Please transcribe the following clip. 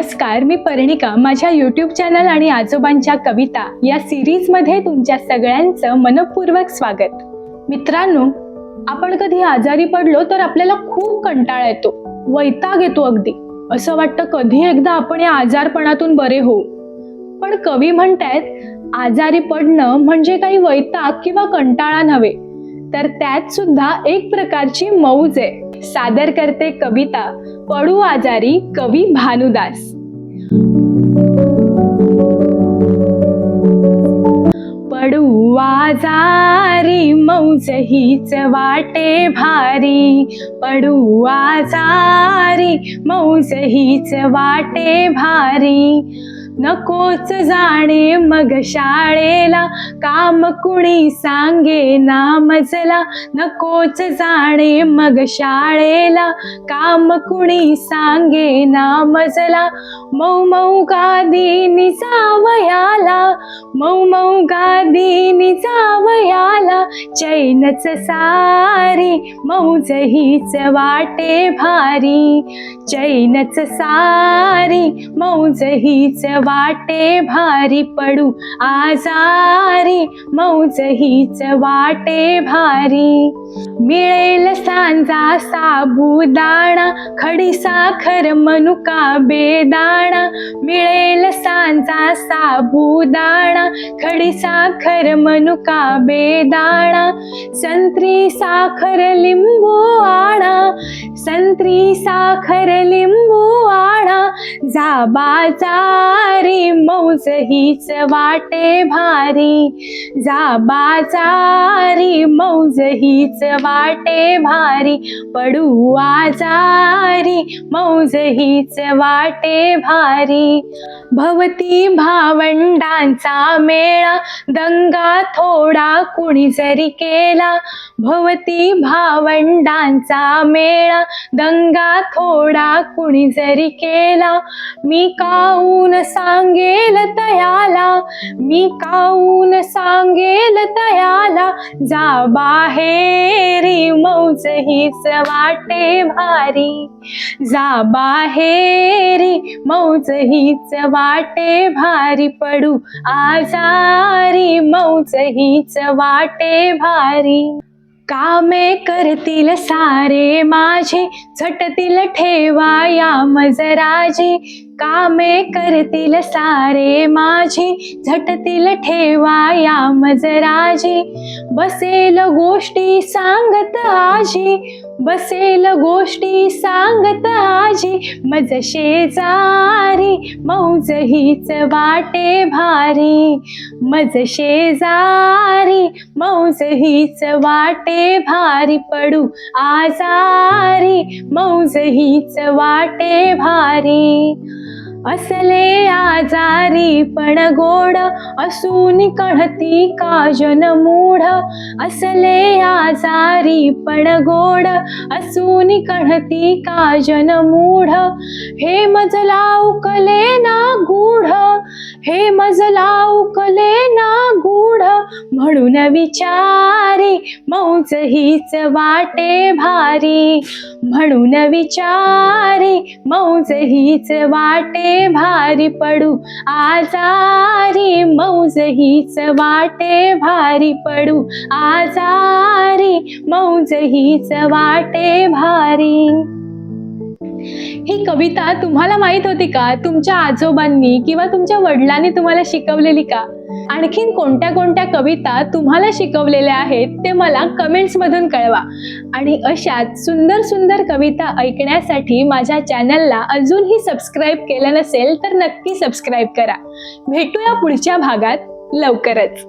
नमस्कार मी पर्णिका. माझ्या YouTube channel आणि आजोबांच्या कविता या सिरीजमध्ये तुमच्या सगळ्यांचं मनपूर्वक स्वागत. मित्रांनो आपण कधी आजारी पडलो तर आपल्याला खूप कंटाळा येतो वैताग येतो अगदी. असं वाटतं कधी एकदा आपण या आजारपणातून बरे होऊ. पण कवी म्हणतायत आजारी पडणं म्हणजे काही वैताग किंवा कंटाळा नव्हे. तर त्यात सुद्धा एक प्रकारची मौज आहे. सादर करते कविता पडू आजारी कवी भानुदास. पडुवाजारी मौज हीच वाटे भारी. पडुवाजारी मौज हीच वाटे भारी. नकोच जाणे मग शाळेला. काम कुणी सांगे ना मजला नकोच जाणे मग शाळेला. काम कुणी सांगे ना मजला मऊ मऊ गादी जावयाला. मऊ मऊ गादी जावयाला. चैनच सारी मौज हीच वाटे भारी. चैनच सारी मौज हीच वाटे भारी पडू. आजारी मौज हीच वाटे भारी. मिळेल सांजा साबुदाणा खडी साखर मनुका बेदाणा. मिळेल सांजा साबुदाणा खडी साखर मनुका बेदाणा. संत्री साखर लिंबू आणा. संत्री साखर लिंबू आणा. जा बाजारी मौज हीच वाटे भारी. जा बाजारी मौज हीच वाटे भारी. पडू आजारी मौज हीच वाटे भारी. भवती भावंडांचा मेळा दंगा थोडा कुणी जरी केला. भवती भावंडांचा मेळा दंगा थोडा कुणी जरी केला. मी काऊन सांगेल तयाला? मी काऊन सांगेल तयाला? जा बाहेरी मौज हीच वाटे भारी. जा बाहेरी मौज हीच वाटे भारी. पडू आजारी मौज हीच वाटे भारी. कामे करतील सारे माझे झटतील ठेवा या मजराजी. कामे करतील सारे माझी झटतील ठेवा या मजराजी. बसेल गोष्टी सांगत आजी बसेल गोष्टी सांगत आजी. मज शेजारी मौज हीच वाटे भारी. मज शेजारी मौज हीच वाटे भारी. पडू आजारी मौज हीच वाटे भारी. असले आजारी पण गोड असून कळती काजन मूढ असले आजारी पण गोड असून कळती काजन मूढ हे मजला उकले ना गूढ हे मजला उकले ना गूढ म्हणून विचारी मौज हीच वाटे भारी. म्हणून विचारी मौज हीच वाटे भारी. पडू आजारी मौज हीच वाटे भारी. पडू आजारी मौज हीच वाटे भारी. ही कविता तुम्हाला माहीत होती का? तुमच्या आजोबांनी किंवा तुमच्या वडिलांनी तुम्हाला शिकवलेली का? आणखीन कोणत्या कोणत्या कविता तुम्हाला शिकवलेल्या आहेत ते मला कमेंट्स मधून कळवा. आणि अशाच सुंदर सुंदर कविता ऐकण्यासाठी माझ्या चॅनलला अजूनही सबस्क्राईब केलं नसेल तर नक्की सबस्क्राईब करा. भेटूया पुढच्या भागात लवकरच.